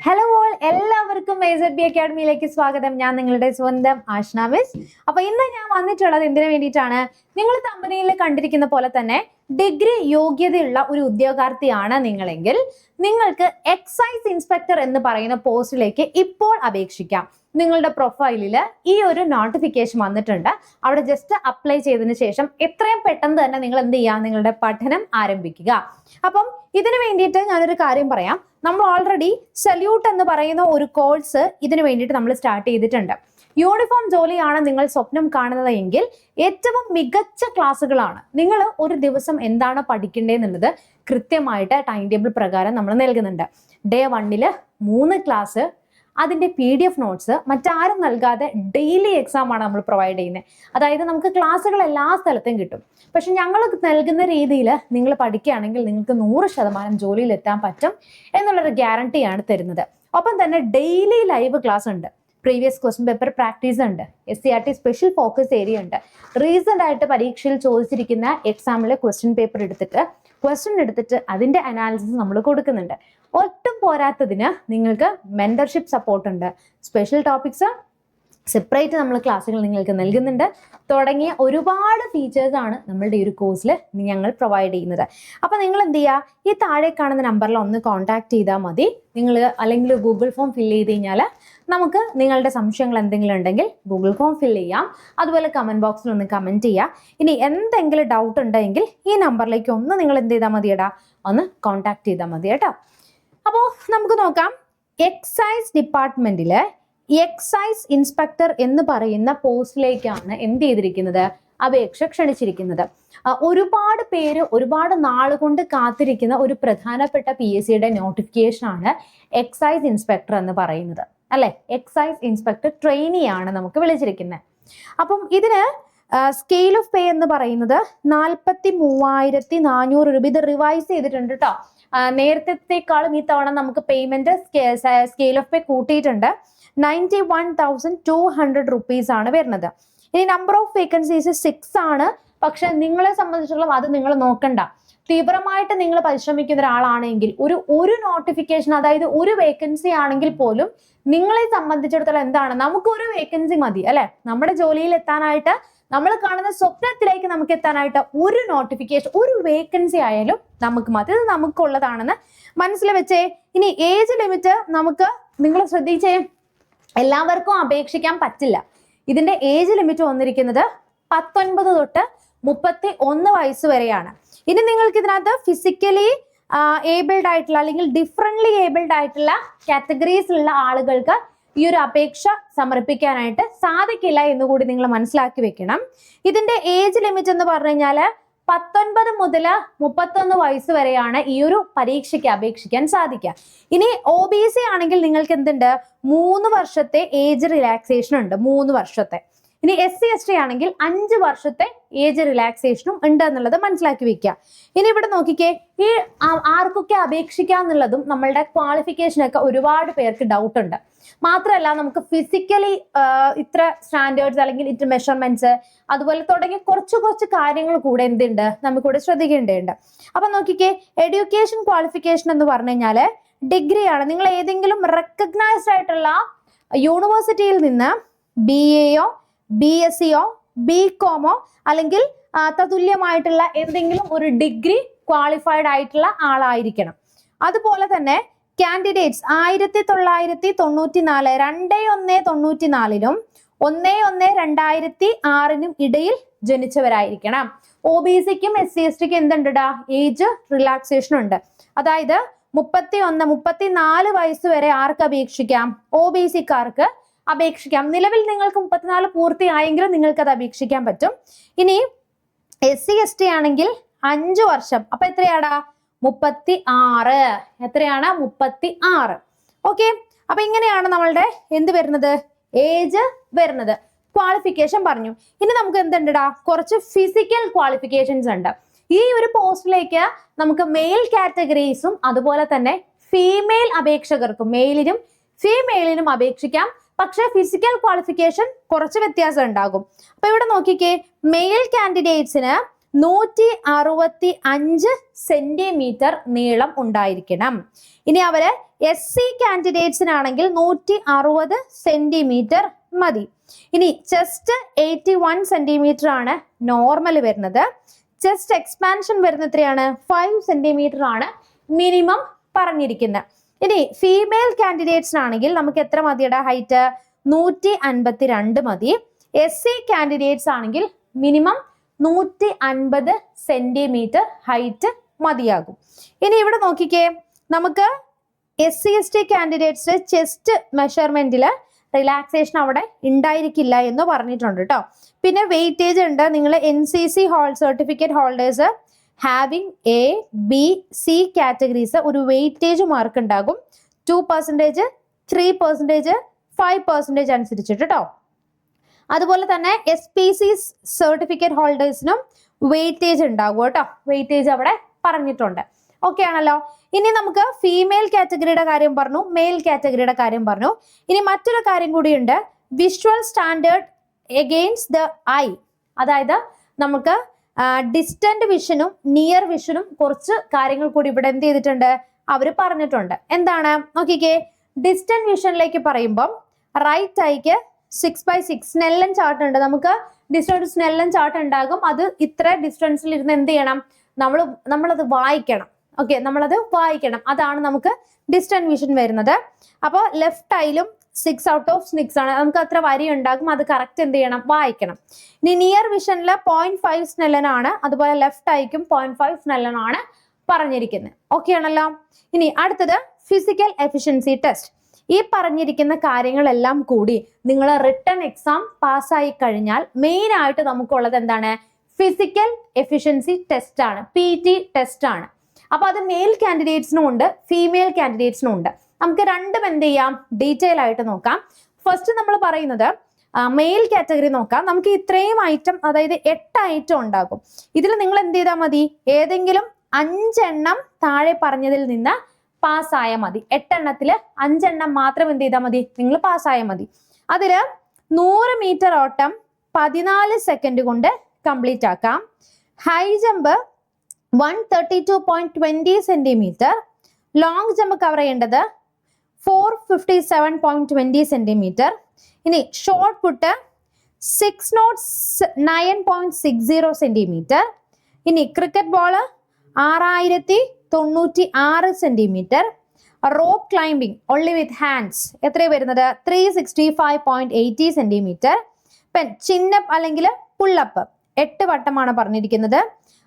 Hello all എല്ലാവർക്കും S B അക്കാഡമിയിലേക്ക് സ്വാഗതം. ഞാൻ നിങ്ങളുടെ സ്വന്തം ആഷ്ന അപ്പൊ ഇന്ന് ഞാൻ വന്നിട്ടുള്ളത് എന്തിനു വേണ്ടിയിട്ടാണ്? നിങ്ങൾ കമ്പനിയിൽ കണ്ടിരിക്കുന്ന പോലെ തന്നെ ഡിഗ്രി യോഗ്യതയുള്ള ഒരു ഉദ്യോഗാർത്ഥിയാണ് നിങ്ങളെങ്കിൽ നിങ്ങൾക്ക് എക്സൈസ് ഇൻസ്പെക്ടർ എന്ന് പറയുന്ന പോസ്റ്റിലേക്ക് ഇപ്പോൾ അപേക്ഷിക്കാം. നിങ്ങളുടെ പ്രൊഫൈലിൽ ഈ ഒരു നോട്ടിഫിക്കേഷൻ വന്നിട്ടുണ്ട്. അവിടെ ജസ്റ്റ് അപ്ലൈ ചെയ്തതിന് ശേഷം എത്രയും പെട്ടെന്ന് തന്നെ നിങ്ങൾ എന്ത് ചെയ്യുക നിങ്ങളുടെ പഠനം ആരംഭിക്കുക. അപ്പം ഇതിനു വേണ്ടിയിട്ട് ഞാനൊരു കാര്യം പറയാം. നമ്മൾ ഓൾറെഡി സല്യൂട്ട് എന്ന് പറയുന്ന ഒരു കോഴ്സ് ഇതിനു വേണ്ടിയിട്ട് നമ്മൾ സ്റ്റാർട്ട് ചെയ്തിട്ടുണ്ട്. യൂണിഫോം ജോലിയാണ് നിങ്ങൾ സ്വപ്നം കാണുന്നത് എങ്കിൽ ഏറ്റവും മികച്ച ക്ലാസ്സുകളാണ്. നിങ്ങൾ ഒരു ദിവസം എന്താണ് പഠിക്കേണ്ടതെന്നുള്ളത് കൃത്യമായിട്ട് ടൈം ടേബിൾ പ്രകാരം നമ്മൾ നൽകുന്നുണ്ട്. ഡേ വണ്ണിൽ മൂന്ന് ക്ലാസ് അതിന്റെ പി ഡി എഫ് നോട്ട്സ് മറ്റാരും നൽകാതെ ഡെയിലി എക്സാം ആണ് നമ്മൾ പ്രൊവൈഡ് ചെയ്യുന്നത്. അതായത് നമുക്ക് ക്ലാസ്സുകൾ എല്ലാ സ്ഥലത്തും കിട്ടും. പക്ഷെ ഞങ്ങൾ നൽകുന്ന രീതിയിൽ നിങ്ങൾ പഠിക്കുകയാണെങ്കിൽ നിങ്ങൾക്ക് നൂറ് ശതമാനം ജോലിയിൽ എത്താൻ പറ്റും എന്നുള്ളൊരു ഗ്യാരണ്ടിയാണ് തരുന്നത്. ഒപ്പം തന്നെ ഡെയിലി ലൈവ് ക്ലാസ് ഉണ്ട്. പ്രീവിയസ് ക്വസ്റ്റ്യൻ പേപ്പർ പ്രാക്ടീസ് ഉണ്ട്. S C R T special focus area ഉണ്ട്. റീസെന്റ് ആയിട്ട് പരീക്ഷയിൽ ചോദിച്ചിരിക്കുന്ന എക്സാമിലെ ക്വസ്റ്റ്യൻ പേപ്പർ എടുത്തിട്ട് ക്വസ്റ്റ്യൻ എടുത്തിട്ട് അതിന്റെ അനാലിസിസ് നമ്മൾ കൊടുക്കുന്നുണ്ട്. ഒട്ടും പോരാത്തതിന് നിങ്ങൾക്ക് മെന്റർഷിപ്പ് സപ്പോർട്ട് ഉണ്ട്. സ്പെഷ്യൽ ടോപ്പിക്സ് സെപ്പറേറ്റ് നമ്മൾ ക്ലാസ്സുകൾ നിങ്ങൾക്ക് നൽകുന്നുണ്ട്. തുടങ്ങിയ ഒരുപാട് ഫീച്ചേഴ്സ് ആണ് നമ്മളുടെ ഈ ഒരു കോഴ്സിൽ ഞങ്ങൾ പ്രൊവൈഡ് ചെയ്യുന്നത്. അപ്പോൾ നിങ്ങൾ എന്ത് ചെയ്യുക ഈ താഴെ കാണുന്ന നമ്പറിൽ ഒന്ന് കോൺടാക്ട് ചെയ്താൽ മതി. നിങ്ങൾ അല്ലെങ്കിൽ ഗൂഗിൾ ഫോം ഫില്ല് ചെയ്ത് കഴിഞ്ഞാൽ നമുക്ക് നിങ്ങളുടെ സംശയങ്ങൾ എന്തെങ്കിലും ഉണ്ടെങ്കിൽ ഗൂഗിൾ ഫോം ഫില്ല് ചെയ്യാം. അതുപോലെ കമന്റ് ബോക്സിൽ ഒന്ന് കമന്റ് ചെയ്യാം. ഇനി എന്തെങ്കിലും ഡൗട്ട് ഉണ്ടെങ്കിൽ ഈ നമ്പറിലേക്ക് ഒന്ന് നിങ്ങൾ എന്ത് ചെയ്താൽ മതിയടാ? ഒന്ന് കോൺടാക്ട് ചെയ്താൽ മതി കേട്ടോ അപ്പോൾ നമുക്ക് നോക്കാം. എക്സൈസ് ഡിപ്പാർട്ട്മെന്റിൽ എക്സൈസ് ഇൻസ്പെക്ടർ എന്ന് പറയുന്ന പോസ്റ്റിലേക്കാണ് എന്ത് ചെയ്തിരിക്കുന്നത്? അപേക്ഷ ക്ഷണിച്ചിരിക്കുന്നത്. ഒരുപാട് പേര് ഒരുപാട് നാളുകൊണ്ട് കാത്തിരിക്കുന്ന ഒരു പ്രധാനപ്പെട്ട പി എസ് സിയുടെ നോട്ടിഫിക്കേഷൻ ആണ് എക്സൈസ് ഇൻസ്പെക്ടർ എന്ന് പറയുന്നത്. അല്ലെ? എക്സൈസ് ഇൻസ്പെക്ടർ ട്രെയിനിയാണ് നമുക്ക് വിളിച്ചിരിക്കുന്നത്. അപ്പം ഇതിന് സ്കെയിൽ ഓഫ് പേ എന്ന് പറയുന്നത് നാൽപ്പത്തി മൂവായിരത്തി നാനൂറ് രൂപ. ഇത് റിവൈസ് ചെയ്തിട്ടുണ്ട് കേട്ടോ നേരത്തെക്കാളും ഈ തവണ നമുക്ക് പേയ്മെന്റ് സ്കെയിൽ ഓഫ് പേ കൂട്ടിയിട്ടുണ്ട്. Ninety one thousand two hundred rupees ആണ് വരുന്നത്. ഇനി നമ്പർ ഓഫ് വേക്കൻസീസ് സിക്സ് ആണ്. പക്ഷെ നിങ്ങളെ സംബന്ധിച്ചിടത്തോളം അത് നിങ്ങൾ നോക്കണ്ട. തീവ്രമായിട്ട് നിങ്ങൾ പരിശ്രമിക്കുന്ന ഒരാളാണെങ്കിൽ ഒരു ഒരു നോട്ടിഫിക്കേഷൻ അതായത് ഒരു വേക്കൻസി ആണെങ്കിൽ പോലും നിങ്ങളെ സംബന്ധിച്ചിടത്തോളം എന്താണ്? നമുക്ക് ഒരു വേക്കൻസി മതി അല്ലെ? നമ്മുടെ ജോലിയിൽ എത്താനായിട്ട് നമ്മൾ കാണുന്ന സ്വപ്നത്തിലേക്ക് നമുക്ക് എത്താനായിട്ട് ഒരു നോട്ടിഫിക്കേഷൻ ഒരു വേക്കൻസി ആയാലും നമുക്ക് മതി. ഇത് നമുക്കുള്ളതാണെന്ന് മനസ്സിൽ വെച്ചേ. ഇനി ഏജ് ലിമിറ്റ് നമുക്ക് നിങ്ങൾ ശ്രദ്ധിച്ചേ. എല്ലാവർക്കും അപേക്ഷിക്കാൻ പറ്റില്ല. ഇതിന്റെ ഏജ് ലിമിറ്റ് വന്നിരിക്കുന്നത് പത്തൊൻപത് തൊട്ട് മുപ്പത്തി ഒന്ന് വയസ്സ് വരെയാണ്. ഇനി നിങ്ങൾക്ക് ഇതിനകത്ത് ഫിസിക്കലി ഏബിൾഡ് ആയിട്ടുള്ള അല്ലെങ്കിൽ ഡിഫറെന്റ്ലി ഏബിൾഡ് ആയിട്ടുള്ള കാറ്റഗറീസിലുള്ള ആളുകൾക്ക് ഈ ഒരു അപേക്ഷ സമർപ്പിക്കാനായിട്ട് സാധിക്കില്ല എന്ന് കൂടി നിങ്ങൾ മനസ്സിലാക്കി വെക്കണം. ഇതിന്റെ ഏജ് ലിമിറ്റ് എന്ന് പറഞ്ഞു കഴിഞ്ഞാൽ പത്തൊൻപത് മുതൽ മുപ്പത്തൊന്ന് വയസ്സ് വരെയാണ് ഈ ഒരു പരീക്ഷയ്ക്ക് അപേക്ഷിക്കാൻ സാധിക്കുക. ഇനി ഒ ബി സി ആണെങ്കിൽ നിങ്ങൾക്ക് എന്തുണ്ട്? മൂന്ന് വർഷത്തെ ഏജ് റിലാക്സേഷൻ ഉണ്ട്. മൂന്ന് വർഷത്തെ. ഇനി എസ് സി എസ് ടി ആണെങ്കിൽ അഞ്ച് വർഷത്തെ ഏജ് റിലാക്സേഷനും ഉണ്ട് എന്നുള്ളത് മനസ്സിലാക്കി വെക്കുക. ഇനി ഇവിടെ നോക്കിക്കേ ഈ ആർക്കൊക്കെ അപേക്ഷിക്കാം എന്നുള്ളതും നമ്മളുടെ ക്വാളിഫിക്കേഷനൊക്കെ ഒരുപാട് പേർക്ക് ഡൗട്ട് ഉണ്ട്. മാത്രമല്ല നമുക്ക് ഫിസിക്കലി ഇത്ര സ്റ്റാൻഡേർഡ്സ് അല്ലെങ്കിൽ ഇത്ര മെഷർമെന്റ്സ് അതുപോലെ തുടങ്ങിയ കുറച്ച് കുറച്ച് കാര്യങ്ങൾ കൂടെ എന്തുണ്ട്? നമുക്കിവിടെ ശ്രദ്ധിക്കേണ്ടതുണ്ട്. അപ്പൊ നോക്കിക്കേ എഡ്യൂക്കേഷൻ ക്വാളിഫിക്കേഷൻ എന്ന് പറഞ്ഞു കഴിഞ്ഞാൽ ഡിഗ്രിയാണ് നിങ്ങൾ ഏതെങ്കിലും റെക്കഗ്നൈസ്ഡ് ആയിട്ടുള്ള യൂണിവേഴ്സിറ്റിയിൽ നിന്ന് ബി എയോ ബി എസ് സിയോ ബി കോമോ അല്ലെങ്കിൽ തതുല്യമായിട്ടുള്ള എന്തെങ്കിലും ഒരു ഡിഗ്രി ക്വാളിഫൈഡ് ആയിട്ടുള്ള ആളായിരിക്കണം. അതുപോലെ തന്നെ കാൻഡിഡേറ്റ്സ് ആയിരത്തി തൊള്ളായിരത്തി തൊണ്ണൂറ്റി നാല് രണ്ട് ഒന്ന് തൊണ്ണൂറ്റി നാലിനും ഒന്ന് ഒന്ന് രണ്ടായിരത്തി ആറിനും ഇടയിൽ ജനിച്ചവരായിരിക്കണം. ഒ ബി സിക്കും എസ് സി എസ് ടിക്കും എന്തുണ്ടടാ? ഏജ് റിലാക്സേഷൻ ഉണ്ട്. അതായത് മുപ്പത്തി ഒന്ന് മുപ്പത്തി നാല് വയസ്സ് വരെ ആർക്ക് അപേക്ഷിക്കാം ഒ ബി സിക്കാർക്ക് അപേക്ഷിക്കാം. നിലവിൽ നിങ്ങൾക്ക് മുപ്പത്തിനാല് പൂർത്തിയായെങ്കിലും നിങ്ങൾക്ക് അത് അപേക്ഷിക്കാൻ പറ്റും. ഇനി എസ് സി എസ് ടി ആണെങ്കിൽ അഞ്ചു വർഷം. അപ്പൊ എത്രയാടാ? മുപ്പത്തി ആറ് എത്രയാണ്? മുപ്പത്തി ആറ് ഓക്കെ അപ്പൊ ഇങ്ങനെയാണ് നമ്മളുടെ എന്ത് വരുന്നത്? ഏജ് വരുന്നത്. ക്വാളിഫിക്കേഷൻ പറഞ്ഞു. ഇനി നമുക്ക് എന്തുണ്ടടാ? കുറച്ച് ഫിസിക്കൽ ക്വാളിഫിക്കേഷൻസ് ഉണ്ട്. ഈ ഒരു പോസ്റ്റിലേക്ക് നമുക്ക് മെയിൽ കാറ്റഗറീസും അതുപോലെ തന്നെ ഫീമെയിൽ അപേക്ഷകർക്കും മെയിലിനും ഫീമെയിലിനും അപേക്ഷിക്കാം. പക്ഷേ ഫിസിക്കൽ ക്വാളിഫിക്കേഷൻ കുറച്ച് വ്യത്യാസം ഉണ്ടാകും. അപ്പൊ ഇവിടെ നോക്കിക്കേ മെയിൽ കാൻഡിഡേറ്റ്സിന് നൂറ്റി അറുപത്തി അഞ്ച് സെന്റിമീറ്റർ നീളം ഉണ്ടായിരിക്കണം. ഇനി അവർ എസ് സി കാൻഡിഡേറ്റ്സിനാണെങ്കിൽ നൂറ്റി അറുപത് സെന്റിമീറ്റർ മതി. ഇനി ചെസ്റ്റ് എയ്റ്റി വൺ സെന്റിമീറ്റർ ആണ് നോർമൽ വരുന്നത്. ചെസ്റ്റ് എക്സ്പാൻഷൻ വരുന്ന എത്രയാണ്? ഫൈവ് സെന്റിമീറ്റർ ആണ് മിനിമം പറഞ്ഞിരിക്കുന്നത് ഇനി ഫീമെയിൽ കാൻഡിഡേറ്റ്സിനാണെങ്കിൽ നമുക്ക് എത്ര മതിയുടെ? ഹൈറ്റ് നൂറ്റി അൻപത്തി രണ്ട് മതി. എസ് സി കാൻഡിഡേറ്റ്സ് ആണെങ്കിൽ മിനിമം നൂറ്റി അൻപത് സെന്റിമീറ്റർ ഹൈറ്റ് മതിയാകും. ഇനി ഇവിടെ നോക്കിക്കേ. നമുക്ക് S C S T candidates chest മെഷർമെന്റിൽ relaxation അവിടെ ഉണ്ടായിരിക്കില്ല എന്ന് പറഞ്ഞിട്ടുണ്ട് കേട്ടോ പിന്നെ വെയിറ്റേജ് ഉണ്ട്. നിങ്ങൾ N C C hole certificate holders having A B C categories ഒരു വെയിറ്റേജ് മാർക്ക് ഉണ്ടാകും. Two percentage three percentage five percentage അനുസരിച്ചിട്ട് കേട്ടോ അതുപോലെ തന്നെ എസ് പി സി സർട്ടിഫിക്കറ്റ് ഹോൾഡേഴ്സിനും വെയിറ്റേജ് ഉണ്ടാകും കേട്ടോ വെയിറ്റേജ് അവിടെ പറഞ്ഞിട്ടുണ്ട്. ഓക്കെ ആണല്ലോ? ഇനി നമുക്ക് ഫീമെയിൽ കാറ്റഗറിയുടെ കാര്യം പറഞ്ഞു മെയിൽ കാറ്റഗറിയുടെ കാര്യം പറഞ്ഞു. ഇനി മറ്റൊരു കാര്യം കൂടിയുണ്ട് visual standard against the eye അതായത് നമുക്ക് ഡിസ്റ്റന്റ് വിഷനും നിയർ വിഷനും കുറച്ച് കാര്യങ്ങൾ കൂടി ഇവിടെ എന്ത് ചെയ്തിട്ടുണ്ട്? അവർ പറഞ്ഞിട്ടുണ്ട്. എന്താണ്? നോക്കിക്കേ. ഡിസ്റ്റന്റ് വിഷനിലേക്ക് പറയുമ്പം റൈറ്റ് ഐക്ക് six by six Snellen chart ഉണ്ട്. നമുക്ക് ഡിസ്റ്റൻസ് സ്നെല്ലൻ ചാർട്ട് ഉണ്ടാകും. അത് ഇത്ര ഡിസ്റ്റൻസിൽ ഇരുന്ന് എന്ത് ചെയ്യണം? നമ്മൾ നമ്മളത് വായിക്കണം. ഓക്കെ നമ്മളത് വായിക്കണം. അതാണ് നമുക്ക് ഡിസ്റ്റന്റ് വിഷൻ വരുന്നത്. അപ്പോൾ ലെഫ്റ്റ് ഐയിലും സിക്സ് ഔട്ട് ഓഫ് സിക്സ് ആണ്. നമുക്ക് അത്ര വരി ഉണ്ടാകും. അത് കറക്റ്റ് എന്ത് ചെയ്യണം? വായിക്കണം. ഇനി നിയർ വിഷനിൽ പോയിന്റ് ഫൈവ് സ്നെല്ലൻ ആണ്. അതുപോലെ ലെഫ്റ്റ് ഐക്കും പോയിന്റ് ഫൈവ് സ്നെല്ലൻ ആണ് പറഞ്ഞിരിക്കുന്നത്. ഓക്കെ ആണല്ലോ? ഇനി അടുത്തത് ഫിസിക്കൽ എഫിഷ്യൻസി ടെസ്റ്റ് ഈ പറഞ്ഞിരിക്കുന്ന കാര്യങ്ങളെല്ലാം കൂടി നിങ്ങൾ റിട്ടേൺ എക്സാം പാസ്സായി കഴിഞ്ഞാൽ മെയിൻ ആയിട്ട് നമുക്കുള്ളത് എന്താണ്? ഫിസിക്കൽ എഫിഷ്യൻസി ടെസ്റ്റ് ആണ്. പി ടി ടെസ്റ്റ് ആണ്. അപ്പൊ അത് മെയിൽ കാൻഡിഡേറ്റ്സിനും ഉണ്ട് ഫീമെയിൽ കാൻഡിഡേറ്റ്സിനും ഉണ്ട്. നമുക്ക് രണ്ടും എന്ത് ചെയ്യാം? ഡീറ്റെയിൽ ആയിട്ട് നോക്കാം. ഫസ്റ്റ് നമ്മൾ പറയുന്നത് മെയിൽ കാറ്റഗറി നോക്കാം. നമുക്ക് ഇത്രയും ഐറ്റം അതായത് എട്ട് ഐറ്റം ഉണ്ടാകും. ഇതിൽ നിങ്ങൾ എന്ത് ചെയ്താൽ മതി? ഏതെങ്കിലും അഞ്ചെണ്ണം താഴെ പറഞ്ഞതിൽ നിന്ന് പാസ്സായാൽ മതി. എട്ടെണ്ണത്തിൽ അഞ്ചെണ്ണം മാത്രം എന്ത് ചെയ്താൽ മതി? നിങ്ങൾ പാസ്സായാൽ മതി. അതിൽ നൂറ് മീറ്റർ ഓട്ടം പതിനാല് സെക്കൻഡ് കൊണ്ട് കംപ്ലീറ്റ് ആക്കാം. High jump one thirty two point twenty centimetre long jump cover ചെയ്യേണ്ടത് four fifty seven point twenty centimetre. ഇനി shot put six nought nine point six zero centimetre. ഇനി ക്രിക്കറ്റ് ബോൾ ആറായിരത്തി തൊണ്ണൂറ്റി ആറ് centimetre. Rope climbing only with hands എത്ര വരുന്നത്? Three sixty five point eighty centimetre. Pen chin up അല്ലെങ്കിൽ pull up എട്ട് വട്ടമാണ് പറഞ്ഞിരിക്കുന്നത്.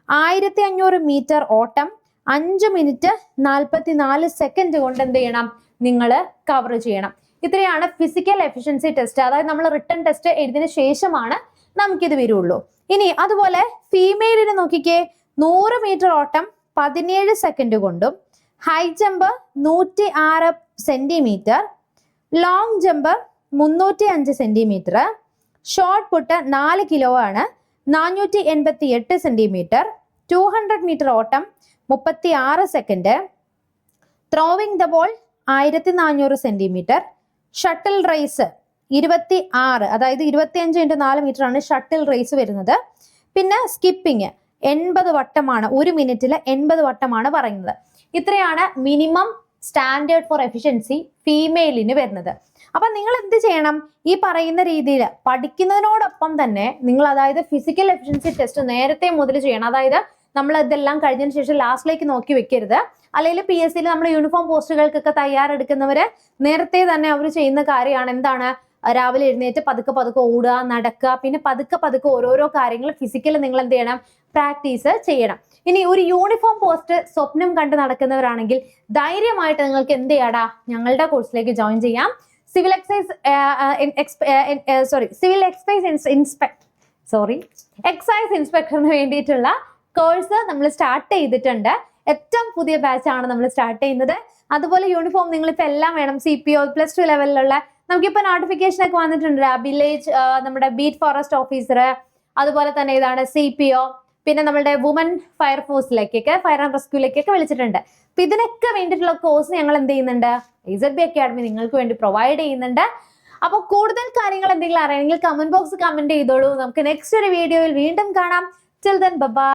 ആയിരത്തി അഞ്ഞൂറ് മീറ്റർ ഓട്ടം അഞ്ച് മിനിറ്റ് നാൽപ്പത്തി നാല് സെക്കൻഡ് കൊണ്ട് എന്ത് ചെയ്യണം? നിങ്ങൾ കവർ ചെയ്യണം. ഇത്രയാണ് ഫിസിക്കൽ എഫിഷ്യൻസി ടെസ്റ്റ് അതായത് നമ്മൾ റിട്ടേൺ ടെസ്റ്റ് എഴുതിയതിനു ശേഷമാണ് നമുക്കിത് വരുള്ളൂ. ഇനി അതുപോലെ ഫീമെയിലിന് നോക്കിക്കേ. നൂറ് മീറ്റർ ഓട്ടം പതിനേഴ് സെക്കൻഡ് കൊണ്ടും ഹൈ ജമ്പ് നൂറ്റി ആറ് സെന്റിമീറ്റർ ലോങ് ജമ്പ് മുന്നൂറ്റി അഞ്ച് സെന്റിമീറ്റർ ഷോർട്ട് പുട്ട് നാല് കിലോ ആണ് നാനൂറ്റി എൺപത്തി എട്ട് സെന്റിമീറ്റർ ടു ഹൺഡ്രഡ് മീറ്റർ ഓട്ടം മുപ്പത്തി ആറ് സെക്കൻഡ് ത്രോവിംഗ് ദ ബോൾ ആയിരത്തി നാനൂറ് സെന്റിമീറ്റർ. ഷട്ടിൽ റേസ് ഇരുപത്തി ആറ് അതായത് ഇരുപത്തി അഞ്ച് ഇന്റു നാല് മീറ്റർ ആണ് ഷട്ടിൽ റേസ് വരുന്നത്. പിന്നെ സ്കിപ്പിംഗ് എൺപത് വട്ടമാണ് ഒരു മിനിറ്റിൽ എൺപത് വട്ടമാണ് പറയുന്നത്. ഇത്രയാണ് മിനിമം സ്റ്റാൻഡേർഡ് ഫോർ എഫിഷ്യൻസി ഫീമെയിലിന് വരുന്നത്. അപ്പം നിങ്ങൾ എന്ത് ചെയ്യണം? ഈ പറയുന്ന രീതിയിൽ പഠിക്കുന്നതിനോടൊപ്പം തന്നെ നിങ്ങൾ അതായത് ഫിസിക്കൽ എഫിഷ്യൻസി ടെസ്റ്റ് നേരത്തെ മുതൽ ചെയ്യണം. അതായത് നമ്മൾ ഇതെല്ലാം കഴിഞ്ഞതിന് ശേഷം ലാസ്റ്റിലേക്ക് നോക്കി വെക്കരുത്. അല്ലെങ്കിൽ പി എസ് സിയിൽ നമ്മൾ യൂണിഫോം പോസ്റ്റുകൾക്കൊക്കെ തയ്യാറെടുക്കുന്നവര് നേരത്തെ തന്നെ അവർ ചെയ്യുന്ന കാര്യമാണ്. എന്താണ്? രാവിലെ എഴുന്നേറ്റ് പതുക്കെ പതുക്കെ ഓടുക നടക്കുക പിന്നെ പതുക്കെ പതുക്കെ ഓരോരോ കാര്യങ്ങൾ ഫിസിക്കലി നിങ്ങൾ എന്ത് ചെയ്യണം? പ്രാക്ടീസ് ചെയ്യണം. ഇനി ഒരു യൂണിഫോം പോസ്റ്റ് സ്വപ്നം കണ്ട് നടക്കുന്നവരാണെങ്കിൽ ധൈര്യമായിട്ട് നിങ്ങൾക്ക് എന്ത് ചെയ്യാടാ? ഞങ്ങളുടെ കോഴ്സിലേക്ക് ജോയിൻ ചെയ്യാം. Civil excise sorry civil excise inspect sorry excise ഇൻസ്പെക്ടറിന് വേണ്ടിയിട്ടുള്ള കോഴ്സ് നമ്മൾ സ്റ്റാർട്ട് ചെയ്തിട്ടുണ്ട്. ഏറ്റവും പുതിയ ബാച്ച് ആണ് നമ്മൾ സ്റ്റാർട്ട് ചെയ്യുന്നത്. അതുപോലെ യൂണിഫോം നിങ്ങളിപ്പോൾ എല്ലാം വേണം. C P O plus two ലെവലിലുള്ള നമുക്കിപ്പോൾ നോട്ടിഫിക്കേഷൻ ഒക്കെ വന്നിട്ടുണ്ട്. വില്ലേജ് നമ്മുടെ ബീറ്റ് ഫോറസ്റ്റ് ഓഫീസർ അതുപോലെ തന്നെ ഇതാണ് സി പി ഒ പിന്നെ നമ്മുടെ വുമൻ ഫയർഫോഴ്സിലേക്കൊക്കെ ഫയർ ആൻഡ് റെസ്ക്യൂലേക്കൊക്കെ വിളിച്ചിട്ടുണ്ട്. അപ്പൊ ഇതിനൊക്കെ വേണ്ടിയിട്ടുള്ള കോഴ്സ് ഞങ്ങൾ എന്ത് ചെയ്യുന്നുണ്ട്? ഇസഡ് ബി അക്കാഡമി നിങ്ങൾക്ക് വേണ്ടി പ്രൊവൈഡ് ചെയ്യുന്നുണ്ട്. അപ്പോൾ കൂടുതൽ കാര്യങ്ങൾ എന്തെങ്കിലും അറിയണമെങ്കിൽ കമന്റ് ബോക്സ് കമന്റ് ചെയ്തോളൂ. നമുക്ക് നെക്സ്റ്റ് ഒരു വീഡിയോയിൽ വീണ്ടും കാണാം. Till then bye